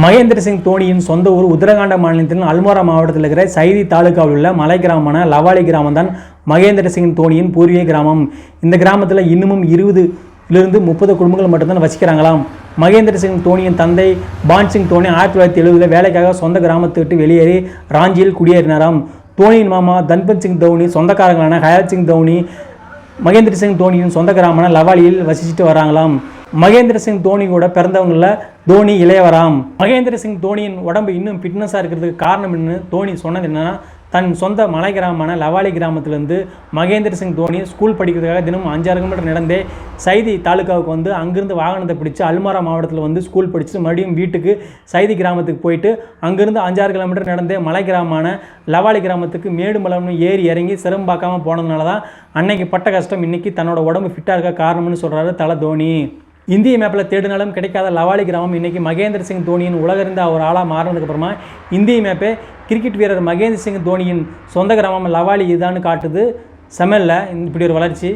மகேந்திர சிங் தோனியின் சொந்த ஊர் உத்தரகாண்ட மாநிலத்தின் அல்மோரா மாவட்டத்தில் இருக்கிற சைதி தாலுகாவில் உள்ள மலை கிராமமான லவாலி கிராமம் தான் மகேந்திர சிங் தோனியின் பூர்வீக கிராமம். இந்த கிராமத்தில் இன்னமும் இருபதுலிருந்து முப்பது குடும்பங்கள் மட்டும்தான் வசிக்கிறாங்களாம். மகேந்திர சிங் தோனியின் தந்தை பான் சிங் தோனி ஆயிரத்தி தொள்ளாயிரத்தி எழுபதில் வேலைக்காக சொந்த கிராமத்தை விட்டு வெளியேறி ராஞ்சியில் குடியேறினாராம். தோனியின் மாமா தன்பத் சிங் தோனி சொந்தக்காரங்களான ஹயாத் சிங் தோனி மகேந்திர சிங் தோனியின் சொந்த கிராமமான லவாலியில் வசிச்சுட்டு வராங்களாம். மகேந்திர சிங் தோனி கூட பிறந்தவங்களில் தோனி இளையவராம். மகேந்திர சிங் தோனியின் உடம்பு இன்னும் ஃபிட்னஸாக இருக்கிறதுக்கு காரணம் என்ன தோனி சொன்னது என்னன்னா தன் சொந்த மலை கிராமமான லவாலி கிராமத்திலேருந்து மகேந்திர சிங் தோனி ஸ்கூல் படிக்கிறதுக்காக தினமும் அஞ்சாறு கிலோமீட்டர் நடந்தே சைதி தாலுக்காவுக்கு வந்து அங்கிருந்து வாகனத்தை பிடிச்சு அல்மாரா மாவட்டத்தில் வந்து ஸ்கூல் படிச்சுட்டு மறுபடியும் வீட்டுக்கு சைதி கிராமத்துக்கு போயிட்டு அங்கேருந்து அஞ்சாறு கிலோமீட்டர் நடந்தே மலை கிராமமான லவாலி கிராமத்துக்கு மேடு மலம்னு ஏறி இறங்கி சிரமம் பார்க்காம போனதுனால தான் அன்னைக்கு பட்ட கஷ்டம் இன்னைக்கு தன்னோட உடம்பு ஃபிட்டாக இருக்க காரணம்னு சொல்கிறாரு தலை தோனி. இந்திய மேப்பில் தேடினாலும் கிடைக்காத லவாலி கிராமம். இன்னைக்கு மகேந்திர சிங் தோனியின் உலகறிந்த ஒரு ஆளாக மாறினதுக்கப்புறமா இந்திய மேப்பே கிரிக்கெட் வீரர் மகேந்திர சிங் தோனியின் சொந்த கிராமம் லவாலி இதான்னு காட்டுது. செமல்ல இப்படி ஒரு வளர்ச்சி.